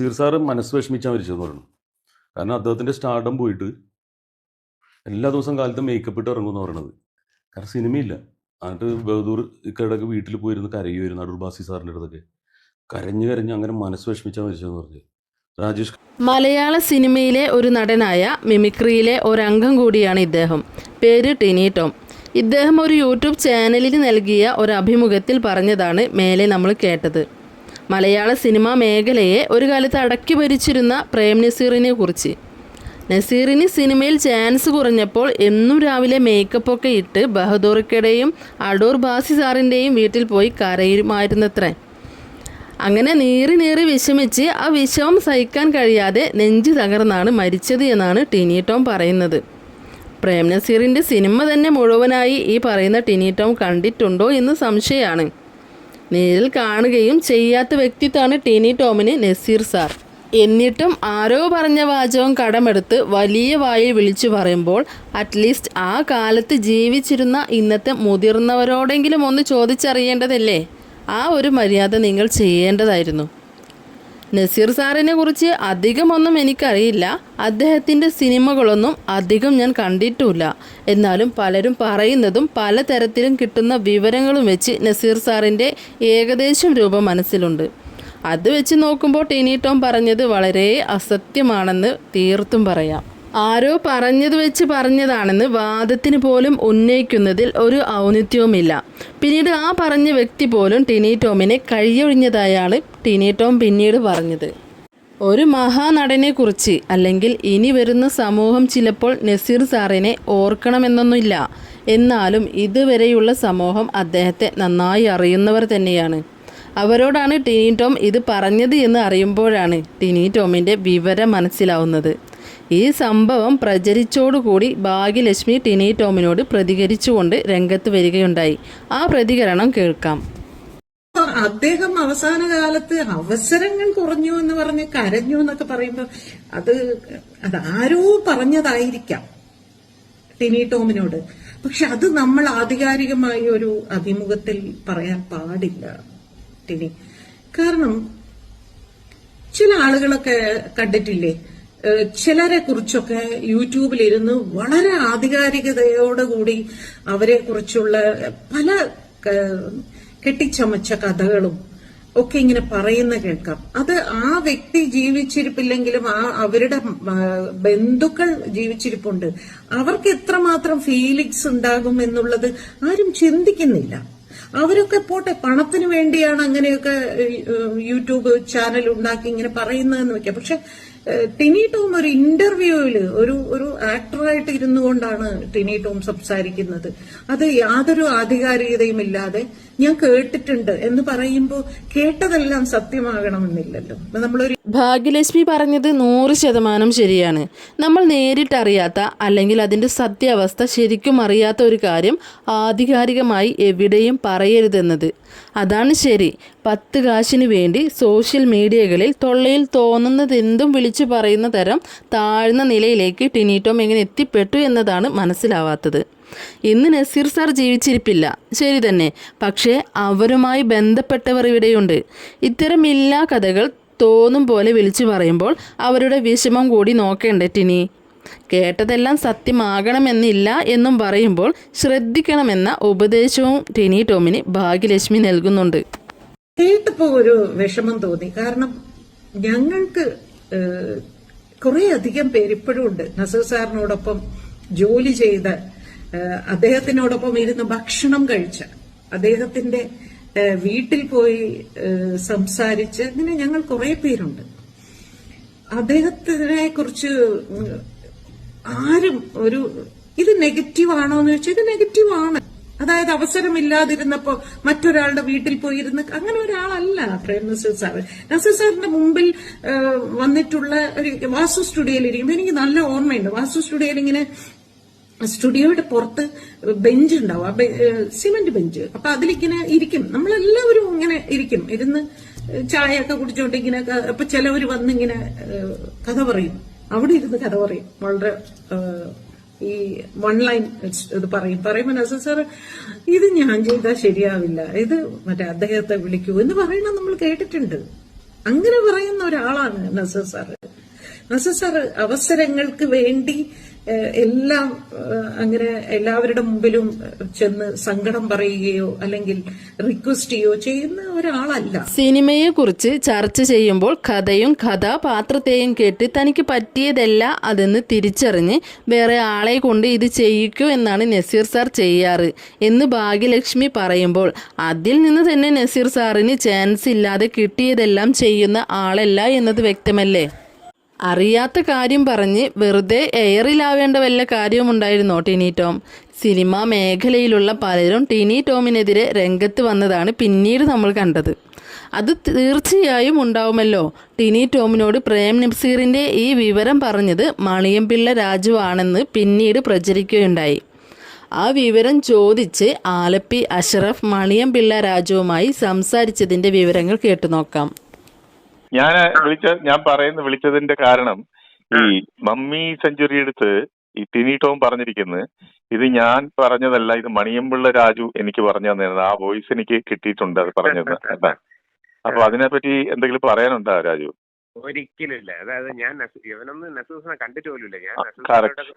Naseer sir മനസ്സ് വിഷമിച്ചാൽ മരിച്ചതെന്ന് പറയുന്നു. കാരണം അദ്ദേഹത്തിന്റെ സ്റ്റാർഡം പോയിട്ട് എല്ലാ ദിവസവും കാലത്തും മേക്കപ്പ് ഇട്ട് ഇറങ്ങുമെന്ന് പറയണത്. കാരണം സിനിമയില്ല. എന്നിട്ട് ബഹദൂർ ഇക്കടക്ക് വീട്ടിൽ പോയിരുന്ന് കരയുമായിരുന്നു അടൂർ ബാസി സാറിന്റെ അടുത്തൊക്കെ. കരഞ്ഞ് കരഞ്ഞ് അങ്ങനെ മനസ്സ് വിഷമിച്ചാൽ മരിച്ചതെന്ന് പറഞ്ഞു. രാജേഷ് മലയാള സിനിമയിലെ ഒരു നടനായ മിമിക്രിയിലെ ഒരംഗം കൂടിയാണ് ഇദ്ദേഹം. പേര് ടിനി ടോം. ഇദ്ദേഹം ഒരു യൂട്യൂബ് ചാനലിൽ നൽകിയ ഒരു അഭിമുഖത്തിൽ പറഞ്ഞതാണ് മേലെ നമ്മൾ കേട്ടത്. മലയാള സിനിമാ മേഖലയെ ഒരു കാലത്ത് അടക്കി ഭരിച്ചിരുന്ന പ്രേം നസീറിനെ കുറിച്ച്. നസീറിന് സിനിമയിൽ ചാൻസ് കുറഞ്ഞപ്പോൾ എന്നും രാവിലെ മേക്കപ്പൊക്കെ ഇട്ട് ബഹദൂർക്കയുടെയും അടൂർ ബാസി സാറിന്റെയും വീട്ടിൽ പോയി കരയുമായിരുന്നത്രേ. അങ്ങനെ നീറി നീറി വിഷമിച്ച് ആ വിഷമം സഹിക്കാൻ കഴിയാതെ നെഞ്ചു തകർന്നാണ് മരിച്ചത് എന്നാണ് ടിനി ടോം പറയുന്നത്. പ്രേം നസീറിന്റെ സിനിമ തന്നെ മുഴുവനായി ഈ പറയുന്ന ടിനി ടോം കണ്ടിട്ടുണ്ടോ എന്ന് സംശയമാണ്. നേരിൽ കാണുകയും ചെയ്യാത്ത വ്യക്തിത്വമാണ് ടീനി ടോമിന് നസീർ സാർ. എന്നിട്ടും ആരോ പറഞ്ഞ വാചകം കടമെടുത്ത് വലിയ വായിൽ വിളിച്ചു പറയുമ്പോൾ അറ്റ്ലീസ്റ്റ് ആ കാലത്ത് ജീവിച്ചിരുന്ന ഇന്നത്തെ മുതിർന്നവരോടെങ്കിലും ഒന്ന് ചോദിച്ചറിയേണ്ടതല്ലേ? ആ ഒരു മര്യാദ നിങ്ങൾ ചെയ്യേണ്ടതായിരുന്നു. നസീർ സാറിനെ കുറിച്ച് അധികമൊന്നും എനിക്കറിയില്ല. അദ്ദേഹത്തിന്റെ സിനിമകളൊന്നും അധികം ഞാൻ കണ്ടിട്ടുമില്ല. എന്നാലും പലരും പറയുന്നതും പലതരത്തിലും കിട്ടുന്ന വിവരങ്ങളും വെച്ച് നസീർ സാറിന്റെ ഏകദേശം രൂപം മനസ്സിലുണ്ട്. അത് വെച്ച് നോക്കുമ്പോൾ ടിനി ടോം പറഞ്ഞത് വളരെ അസത്യമാണെന്ന് തീർത്തും പറയാം. ആരോ പറഞ്ഞത് വെച്ച് പറഞ്ഞതാണെന്ന് വാദത്തിന് പോലും ഉന്നയിക്കുന്നതിൽ ഒരു ഔന്നിത്യവുമില്ല. പിന്നീട് ആ പറഞ്ഞ വ്യക്തി പോലും ടിനി ടോമിനെ കഴിയൊഴിഞ്ഞതായാണ് ടിനി ടോം പിന്നീട് പറഞ്ഞത്. ഒരു മഹാനടനെക്കുറിച്ച് അല്ലെങ്കിൽ ഇനി വരുന്ന സമൂഹം ചിലപ്പോൾ നസീർ സാറിനെ ഓർക്കണമെന്നൊന്നുമില്ല. എന്നാലും ഇതുവരെയുള്ള സമൂഹം അദ്ദേഹത്തെ നന്നായി അറിയുന്നവർ തന്നെയാണ്. അവരോടാണ് ടിനി ടോം ഇത് പറഞ്ഞത് എന്ന് അറിയുമ്പോഴാണ് ടിനി ടോമിന്റെ വിവരം മനസ്സിലാവുന്നത്. ഈ സംഭവം പ്രചരിച്ചോടുകൂടി ഭാഗ്യലക്ഷ്മി ടിനി ടോമിനോട് പ്രതികരിച്ചുകൊണ്ട് രംഗത്ത് വരികയുണ്ടായി. ആ പ്രതികരണം കേൾക്കാം. അദ്ദേഹം അവസാന കാലത്ത് അവസരങ്ങൾ കുറഞ്ഞു എന്ന് പറഞ്ഞ് കരഞ്ഞു എന്നൊക്കെ പറയുമ്പോൾ അത് അത് ആരോ പറഞ്ഞതായിരിക്കാം ടിനി ടോമിനോട്. പക്ഷെ അത് നമ്മൾ ആധികാരികമായി ഒരു അഭിമുഖത്തിൽ പറയാൻ പാടില്ല ടിനി. കാരണം ചില ആളുകളൊക്കെ കണ്ടിട്ടില്ലേ? ചിലരെ കുറിച്ചൊക്കെ യൂട്യൂബിലിരുന്ന് വളരെ ആധികാരികതയോടുകൂടി അവരെ കുറിച്ചുള്ള പല കെട്ടിച്ചമച്ച കഥകളും ഒക്കെ ഇങ്ങനെ പറയുന്ന കേൾക്കാം. അത് ആ വ്യക്തി ജീവിച്ചിരിപ്പില്ലെങ്കിലും ആ അവരുടെ ബന്ധുക്കൾ ജീവിച്ചിരിപ്പുണ്ട്. അവർക്ക് എത്രമാത്രം ഫീലിങ്സ് ഉണ്ടാകും എന്നുള്ളത് ആരും ചിന്തിക്കുന്നില്ല. അവരൊക്കെ പോട്ടെ പണത്തിന് വേണ്ടിയാണ് അങ്ങനെയൊക്കെ യൂട്യൂബ് ചാനൽ ഉണ്ടാക്കി ഇങ്ങനെ പറയുന്നതെന്ന് വെക്കാം. പക്ഷെ ടിനി ടോം ഒരു ഇന്റർവ്യൂവിൽ ഒരു ഒരു ആക്ടറായിട്ട് ഇരുന്നു കൊണ്ടാണ് ടിനി ടോം സംസാരിക്കുന്നത്. അത് യാതൊരു ആധികാരികതയും ഇല്ലാതെ ഞാൻ കേട്ടിട്ടുണ്ട് എന്ന് പറയുമ്പോൾ കേട്ടതെല്ലാം സത്യമാകണമെന്നില്ലല്ലോ. നമ്മളൊരു ഭാഗ്യലക്ഷ്മി പറഞ്ഞത് നൂറ് ശതമാനം ശരിയാണ്. നമ്മൾ നേരിട്ടറിയാത്ത അല്ലെങ്കിൽ അതിന്റെ സത്യാവസ്ഥ ശരിക്കും അറിയാത്ത ഒരു കാര്യം ആധികാരികമായി എവിടെയും പറയരുതെന്നത്. അതാണ് ശരി. പത്ത് കാശിന് വേണ്ടി സോഷ്യൽ മീഡിയകളിൽ തൊള്ളയിൽ തോന്നുന്നതെന്തും വിളിച്ചു പറയുന്ന തരം താഴ്ന്ന നിലയിലേക്ക് ടിനീറ്റോം എങ്ങനെ എത്തിപ്പെട്ടു എന്നതാണ് മനസ്സിലാവാത്തത്. ഇന്ന് നസീർ സാർ ജീവിച്ചിരിപ്പില്ല. ശരി തന്നെ. പക്ഷേ അവരുമായി ബന്ധപ്പെട്ടവർ ഇവിടെയുണ്ട്. ഇത്തരം എല്ലാ കഥകൾ തോന്നും പോലെ വിളിച്ചു പറയുമ്പോൾ അവരുടെ വിഷമം കൂടി നോക്കേണ്ടേ ടിനി. കേട്ടതെല്ലാം സത്യമാകണമെന്നില്ല എന്നും പറയുമ്പോൾ ശ്രദ്ധിക്കണമെന്ന ഉപദേശവും ടിനി ടോമിന് ഭാഗ്യലക്ഷ്മി നൽകുന്നുണ്ട്. കേട്ടപ്പോ ഒരു വിഷമം തോന്നി. കാരണം ഞങ്ങൾക്ക് കുറെ അധികം പേര് ഇപ്പോഴും ഉണ്ട്. നസീർ സാറിനോടൊപ്പം ജോലി ചെയ്ത അദ്ദേഹത്തിനോടൊപ്പം ഇരുന്ന് ഭക്ഷണം കഴിച്ച അദ്ദേഹത്തിന്റെ വീട്ടിൽ പോയി സംസാരിച്ച് ഇങ്ങനെ ഞങ്ങൾ കുറെ പേരുണ്ട്. അദ്ദേഹത്തിനെ കുറിച്ച് ആരും ഒരു ഇത് നെഗറ്റീവ് ആണോ എന്ന് ചോദിച്ചാൽ ഇത് നെഗറ്റീവ് ആണ്. അതായത് അവസരമില്ലാതിരുന്നപ്പോ മറ്റൊരാളുടെ വീട്ടിൽ പോയിരുന്ന് അങ്ങനെ ഒരാളല്ല പ്രേം നസീർ സാറ് നസീർ സാറിന്റെ മുമ്പിൽ വന്നിട്ടുള്ള ഒരു വാസ്തു സ്റ്റുഡിയോയിൽ ഇരിക്കുമ്പോൾ എനിക്ക് നല്ല ഓർമ്മയുണ്ട്. വാസ്തു സ്റ്റുഡിയോയിൽ ഇങ്ങനെ സ്റ്റുഡിയോയുടെ പുറത്ത് ബെഞ്ച് ഉണ്ടാവും. ആ സിമെന്റ് ബെഞ്ച്. അപ്പൊ അതിലിങ്ങനെ ഇരിക്കും. നമ്മളെല്ലാവരും ഇങ്ങനെ ഇരിക്കും. ഇരുന്ന് ചായ ഒക്കെ കുടിച്ചോണ്ട് ഇങ്ങനെ അപ്പൊ ചിലവർ വന്നിങ്ങനെ കഥ പറയും. അവിടെ ഇരുന്ന് കഥ പറയും. വളരെ ഈ വൺ ലൈൻ ഇത് പറയും. പറയുമ്പോൾ നസർ സാർ ഇത് ഞാൻ ചെയ്താൽ ശരിയാവില്ല. ഇത് മറ്റേ അദ്ദേഹത്തെ വിളിക്കൂ. എന്ന് പറയണം നമ്മൾ കേട്ടിട്ടുണ്ട്. അങ്ങനെ പറയുന്ന ഒരാളാണ് നസർ സാറ്. നസർ സാറ് അവസരങ്ങൾക്ക് വേണ്ടി എല്ലാം അങ്ങനെ എല്ലാവരുടെ മുമ്പിലും ചെന്ന് സങ്കടം പറയുകയോ അല്ലെങ്കിൽ റിക്വസ്റ്റ് ചെയ്യുകയോ ചെയ്യുന്ന ഒരാളല്ല. സിനിമയെ കുറിച്ച് ചർച്ച ചെയ്യുമ്പോൾ കഥയും കഥാപാത്രത്തെയും കേട്ട് തനിക്ക് പറ്റിയതല്ല അതെന്ന് തിരിച്ചറിഞ്ഞ് വേറെ ആളെ കൊണ്ട് ഇത് ചെയ്യിക്കൂ എന്നാണ് നസീർ സാർ ചെയ്യാറ് എന്ന് ഭാഗ്യലക്ഷ്മി പറയുമ്പോൾ അതിൽ നിന്ന് തന്നെ നസീർ സാറിന് ചാൻസ് ഇല്ലാതെ കിട്ടിയതെല്ലാം ചെയ്യുന്ന ആളല്ല എന്നത് വ്യക്തമല്ലേ? അറിയാത്ത കാര്യം പറഞ്ഞ് വെറുതെ എയറിലാവേണ്ട വല്ല കാര്യവുമുണ്ടായിരുന്നോ ടിനി ടോം. സിനിമാ മേഖലയിലുള്ള പലരും ടിനി ടോമിനെതിരെ രംഗത്ത് വന്നതാണ് പിന്നീട് നമ്മൾ കണ്ടത്. അത് തീർച്ചയായും ഉണ്ടാവുമല്ലോ. ടിനി ടോമിനോട് പ്രേം നസീറിന്റെ ഈ വിവരം പറഞ്ഞത് മണിയംപിള്ള രാജു ആണെന്ന് പിന്നീട് പ്രചരിക്കുകയുണ്ടായി. ആ വിവരം ചോദിച്ച് ആലപ്പി അഷറഫ് മണിയംപിള്ള രാജുവുമായി സംസാരിച്ചതിന്റെ വിവരങ്ങൾ കേട്ടു നോക്കാം ഞാൻ വിളിച്ച ഞാൻ പറയുന്ന വിളിച്ചതിന്റെ കാരണം ഈ മമ്മി സെഞ്ചുറി എടുത്ത് ഈ ടിനി ടോം പറഞ്ഞിരിക്കുന്നത് ഇത് ഞാൻ പറഞ്ഞതല്ല ഇത് മണിയമ്പിള്ള രാജു എനിക്ക് പറഞ്ഞു തന്നിരുന്നത് ആ വോയിസ് എനിക്ക് കിട്ടിയിട്ടുണ്ട് അത് പറഞ്ഞത് അപ്പൊ അതിനെപ്പറ്റി എന്തെങ്കിലും പറയാനുണ്ടോ രാജു? ഒരിക്കലുമില്ല അതായത് ഞാൻ ഇവനൊന്നും നസൂസിനെ കണ്ടിട്ട് പോലുമില്ല. ഞാൻ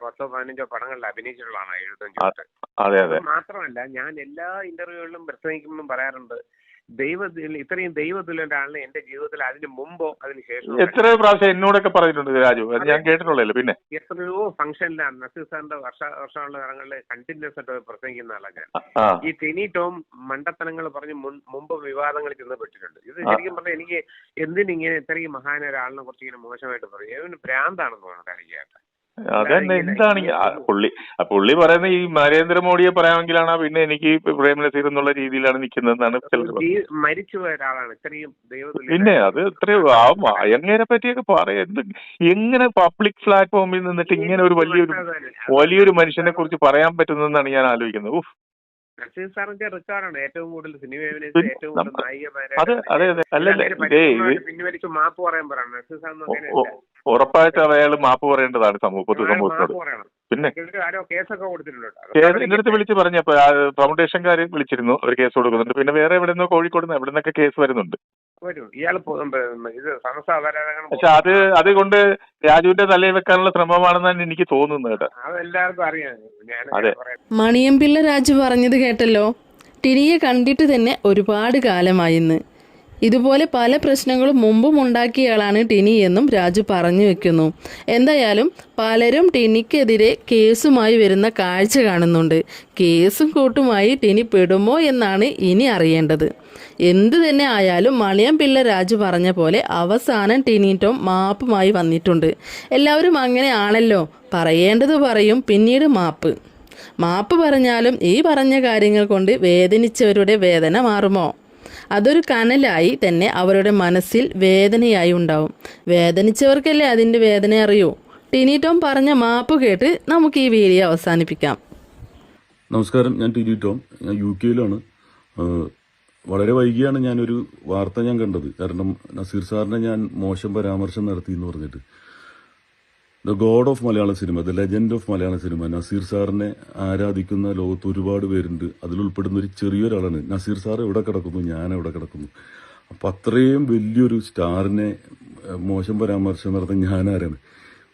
പത്തോ പതിനഞ്ചോ പടങ്ങളിൽ അഭിനയിച്ചിട്ടുള്ളതാണ് എഴുപത്തഞ്ച് മാത്രമല്ല ഞാൻ എല്ലാ ഇന്റർവ്യൂകളിലും പ്രസംഗിക്കുമ്പോഴും പറയാറുണ്ട് ദൈവത്തിൽ ഇത്രയും ഒരാളിനെ എന്റെ ജീവിതത്തിൽ അതിന് മുമ്പോ അതിന് ശേഷമോ എത്ര പ്രാവശ്യം എന്നോടൊക്കെ പറഞ്ഞിട്ടുണ്ട് രാജു. അത് ഞാൻ കേട്ടിട്ടുള്ളല്ലോ പിന്നെ? എത്രയോ ഫംഗ്ഷനിലാണ് നസീർ സാറിന്റെ വർഷ വർഷമുള്ള കാലങ്ങളിൽ കണ്ടിന്യൂസ് ആയിട്ട് പ്രസംഗിക്കുന്ന ആളാണ് ഞാൻ. ഈ ടെനി ടോം മണ്ടത്തനങ്ങൾ പറഞ്ഞ് മുമ്പ് വിവാദങ്ങളിൽ ചെന്നപ്പെട്ടിട്ടുണ്ട് ഇത് ശരിക്കും പറഞ്ഞാൽ എനിക്ക് എന്തിനിങ്ങനെ ഇത്രയും മഹാന ഒരാളിനെ കുറിച്ച് ഇങ്ങനെ മോശമായിട്ട് പറയും? ഇവന് ഭ്രാന്താണെന്ന് തോന്നുന്നു തനിക്കായിട്ട് അതന്നെ എന്താണ് പുള്ളി പുള്ളി പറയുന്ന ഈ നരേന്ദ്രമോദിയെ പറയാമെങ്കിലാണ് പിന്നെ എനിക്ക് പ്രേം നസീർ എന്നുള്ള രീതിയിലാണ് നിൽക്കുന്നതെന്നാണ് മരിച്ചുപോയ ഒരാളാണ് ഇത്രയും പിന്നെ അത് ഇത്രയും ആ എങ്ങനെ പറ്റിയൊക്കെ പറയാം. എന്ത് എങ്ങനെ പബ്ലിക് പ്ലാറ്റ്ഫോമിൽ നിന്നിട്ട് ഇങ്ങനെ ഒരു വലിയൊരു വലിയൊരു മനുഷ്യനെ കുറിച്ച് പറയാൻ പറ്റുന്നതെന്നാണ് ഞാൻ ആലോചിക്കുന്നത്. സാറിന്റെ റെക്കോർഡാണ് ഏറ്റവും കൂടുതൽ സിനിമ ഏറ്റവും കൂടുതൽ നായികമാരെ അത് അതെ അതെ. പിൻവലിച്ച് മാപ്പ് പറയാൻ പറയണം. നസീർ സാറിന് ഉറപ്പായിട്ടും അയാൾ മാപ്പ് പറയേണ്ടതാണ് സമൂഹ പൊതു സമൂഹത്തോട്. പിന്നെ എന്റെ അടുത്ത് വിളിച്ച് പറഞ്ഞപ്പോ ഫൗണ്ടേഷൻകാര് ഫൗണ്ടേഷൻകാർ വിളിച്ചിരുന്നു ഒരു കേസ് കൊടുക്കുന്നുണ്ട്. പിന്നെ വേറെ എവിടെ നിന്നോ കോഴിക്കോട് നിന്ന് എവിടെ നിന്നൊക്കെ കേസ് വരുന്നുണ്ട്. വരും. ഇയാൾ ഇത് സമസ്താപരാധങ്ങൾ പക്ഷെ അത് അതുകൊണ്ട് രാജുവിന്റെ തലയിൽ വെക്കാനുള്ള ശ്രമമാണെന്നാണ് എനിക്ക് തോന്നുന്നത് മണിയംപിള്ള രാജു പറഞ്ഞത് കേട്ടല്ലോ? ടിനിയെ കണ്ടിട്ട് തന്നെ ഒരുപാട് കാലമായിന്ന്. ഇതുപോലെ പല പ്രശ്നങ്ങളും മുമ്പും ഉണ്ടാക്കിയയാളാണ് ടിനി എന്നും രാജു പറഞ്ഞു വെക്കുന്നു. എന്തായാലും പലരും ടിനിക്കെതിരെ കേസുമായി വരുന്ന കാഴ്ച കാണുന്നുണ്ട്. കേസും കൂട്ടുമായി ടിനി പെടുമോ എന്നാണ് ഇനി അറിയേണ്ടത്. എന്തു തന്നെ ആയാലും മണിയം പിള്ള രാജു പറഞ്ഞ പോലെ അവസാനം ടിനിറ്റോം മാപ്പുമായി വന്നിട്ടുണ്ട്. എല്ലാവരും അങ്ങനെയാണല്ലോ. പറയേണ്ടത് പറയും പിന്നീട് മാപ്പ്. മാപ്പ് പറഞ്ഞാലും ഈ പറഞ്ഞ കാര്യങ്ങൾ കൊണ്ട് വേദനിച്ചവരുടെ വേദന മാറുമോ? അതൊരു കനലായി തന്നെ അവരുടെ മനസ്സിൽ വേദനയായി ഉണ്ടാവും. വേദനിച്ചവർക്കല്ലേ അതിന്റെ വേദന അറിയൂ? ടിനി ടോം പറഞ്ഞ മാപ്പ് കേട്ട് നമുക്ക് ഈ വീഡിയോ അവസാനിപ്പിക്കാം. നമസ്കാരം ഞാൻ ടിനി ടോം. ഞാൻ യു കെയിലാണ് വളരെ വൈകിയാണ് ഞാനൊരു വാർത്ത ഞാൻ കണ്ടത്. കാരണം നസീർ സാറിനെ ഞാൻ മോശം പരാമർശം നടത്തി എന്ന് പറഞ്ഞിട്ട്. The god of Malayala cinema the legend of Malayala cinema Nazir സാറിനെ ആരാധിക്കുന്ന ലോകത്ത് ഒരുപാട് പേരുണ്ട്. അതിലുൾപ്പെടുന്ന ഒരു ചെറിയൊരാളാണ് നസീർ സാർ. എവിടെ കിടക്കുന്നു? ഞാൻ എവിടെ കിടക്കുന്നു. അപ്പം അത്രയും വലിയൊരു സ്റ്റാറിനെ മോശം പരാമർശം നടത്താൻ ഞാനാരാണ്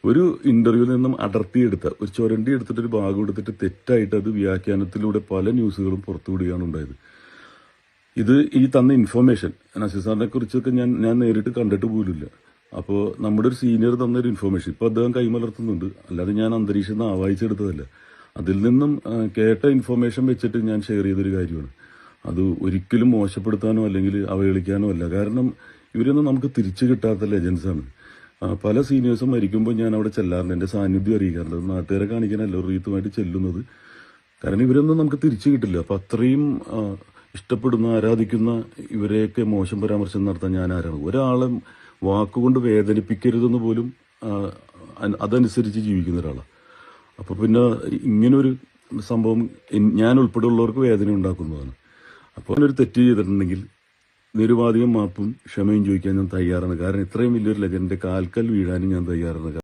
ഒരു ഇന്റർവ്യൂവിൽ നിന്നും അടർത്തിയെടുത്ത ഒരു ചുരണ്ടി എടുത്തിട്ട് ഒരു ഭാഗം എടുത്തിട്ട് തെറ്റായിട്ട് അത് വ്യാഖ്യാനത്തിലൂടെ പല ന്യൂസുകളും പുറത്തുവിടുകയാണ് ഉണ്ടായത്. ഇത് ഈ തന്ന ഇൻഫർമേഷൻ നസീർ സാറിനെ കുറിച്ചൊക്കെ ഞാൻ ഞാൻ നേരിട്ട് കണ്ടിട്ട് പോലുമില്ല. അപ്പോൾ നമ്മുടെ ഒരു സീനിയർ തന്നൊരു ഇൻഫർമേഷൻ ഇപ്പോൾ അദ്ദേഹം കൈമലർത്തുന്നുണ്ട് അല്ലാതെ ഞാൻ അന്തരീക്ഷം നിന്ന് ആവാഹിച്ചെടുത്തതല്ല. അതിൽ നിന്നും കേട്ട ഇൻഫർമേഷൻ വെച്ചിട്ട് ഞാൻ ഷെയർ ചെയ്തൊരു കാര്യമാണ്. അത് ഒരിക്കലും മോശപ്പെടുത്താനോ അല്ലെങ്കിൽ അവഹേളിക്കാനോ അല്ല. കാരണം ഇവരൊന്നും നമുക്ക് തിരിച്ചു കിട്ടാത്ത ലെജൻസാണ് പല സീനിയേഴ്സും മരിക്കുമ്പോൾ ഞാൻ അവിടെ ചെല്ലാറുണ്ട് എന്റെ സാന്നിധ്യം അറിയിക്കാറുണ്ട് നാട്ടുകാരെ കാണിക്കാനല്ല. റീത്തുമായിട്ട് ചെല്ലുന്നത്. കാരണം ഇവരൊന്നും നമുക്ക് തിരിച്ചു കിട്ടില്ല. അപ്പം അത്രയും ഇഷ്ടപ്പെടുന്ന ആരാധിക്കുന്ന ഇവരെയൊക്കെ മോശം പരാമർശം നടത്താൻ ഞാൻ ആരാണ്? ഒരാളെ വാക്കുകൊണ്ട് വേദനിപ്പിക്കരുതെന്ന് പോലും അതനുസരിച്ച് ജീവിക്കുന്ന ഒരാളാണ് അപ്പോൾ പിന്നെ ഇങ്ങനൊരു സംഭവം ഞാൻ ഉൾപ്പെടെയുള്ളവർക്ക് വേദന ഉണ്ടാക്കുന്നതാണ്. അപ്പോൾ ഞാനൊരു തെറ്റ് ചെയ്തിട്ടുണ്ടെങ്കിൽ നിരുപാധികം മാപ്പും ക്ഷമയും ചോദിക്കാൻ ഞാൻ തയ്യാറാണ്. കാരണം ഇത്രയും വലിയൊരു ലെജൻഡിന്റെ കാൽക്കൽ വീഴാനും ഞാൻ തയ്യാറാണ്.